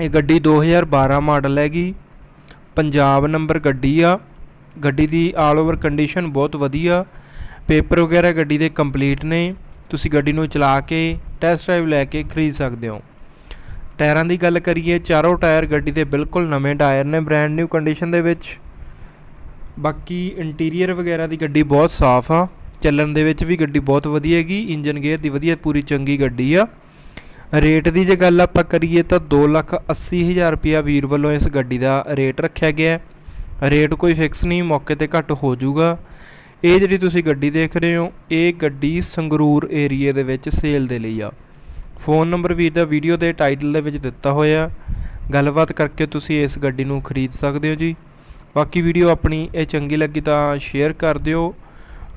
ਇਹ ਗੱਡੀ 2012 ਮਾਡਲ ਹੈਗੀ। ਪੰਜਾਬ ਨੰਬਰ ਗੱਡੀ ਆ। ਗੱਡੀ ਦੀ ਆਲ ਓਵਰ ਕੰਡੀਸ਼ਨ ਬਹੁਤ ਵਧੀਆ। ਪੇਪਰ ਵਗੈਰਾ ਗੱਡੀ ਦੇ ਕੰਪਲੀਟ ਨੇ। ਤੁਸੀਂ ਗੱਡੀ ਨੂੰ ਚਲਾ ਕੇ ਟੈਸਟ ਡਰਾਈਵ ਲੈ ਕੇ ਖਰੀਦ ਸਕਦੇ ਹੋ। ਟਾਇਰਾਂ ਦੀ ਗੱਲ ਕਰੀਏ, ਚਾਰੋਂ ਟਾਇਰ ਗੱਡੀ ਦੇ ਬਿਲਕੁਲ ਨਵੇਂ ਟਾਇਰ ਨੇ ਬ੍ਰੈਂਡ ਨਿਊ ਕੰਡੀਸ਼ਨ ਦੇ ਵਿੱਚ। ਬਾਕੀ ਇੰਟੀਰੀਅਰ ਵਗੈਰਾ ਦੀ ਗੱਡੀ ਬਹੁਤ ਸਾਫ਼ ਆ। ਚੱਲਣ ਦੇ ਵਿੱਚ ਵੀ ਗੱਡੀ ਬਹੁਤ ਵਧੀਆ ਹੈਗੀ। ਇੰਜਨ ਗੇਅਰ ਦੀ ਵਧੀਆ, ਪੂਰੀ ਚੰਗੀ ਗੱਡੀ ਆ। ਰੇਟ ਦੀ ਜੇ ਗੱਲ ਆਪਾਂ ਕਰੀਏ ਤਾਂ 280000 ਰੁਪਿਆ ਵੀਰ ਵੱਲੋਂ ਇਸ ਗੱਡੀ ਦਾ ਰੇਟ ਰੱਖਿਆ ਗਿਆ ਹੈ। ਰੇਟ ਕੋਈ ਫਿਕਸ ਨਹੀਂ, ਮੌਕੇ ਤੇ ਘੱਟ ਹੋ ਜਾਊਗਾ। ਇਹ ਜਿਹੜੀ ਤੁਸੀਂ ਗੱਡੀ ਦੇਖ ਰਹੇ ਹੋ, ਇਹ ਗੱਡੀ ਸੰਗਰੂਰ ਏਰੀਏ ਦੇ ਵਿੱਚ ਸੇਲ ਦੇ ਲਈ ਆ। ਫੋਨ ਨੰਬਰ ਵੀਰ ਦਾ ਵੀਡੀਓ ਦੇ ਟਾਈਟਲ ਦੇ ਵਿੱਚ ਦਿੱਤਾ ਹੋਇਆ। ਗੱਲਬਾਤ ਕਰਕੇ ਤੁਸੀਂ ਇਸ ਗੱਡੀ ਨੂੰ ਖਰੀਦ ਸਕਦੇ ਹੋ ਜੀ। ਬਾਕੀ ਵੀਡੀਓ ਆਪਣੀ ਇਹ ਚੰਗੀ ਲੱਗੀ ਤਾਂ ਸ਼ੇਅਰ ਕਰ ਦਿਓ।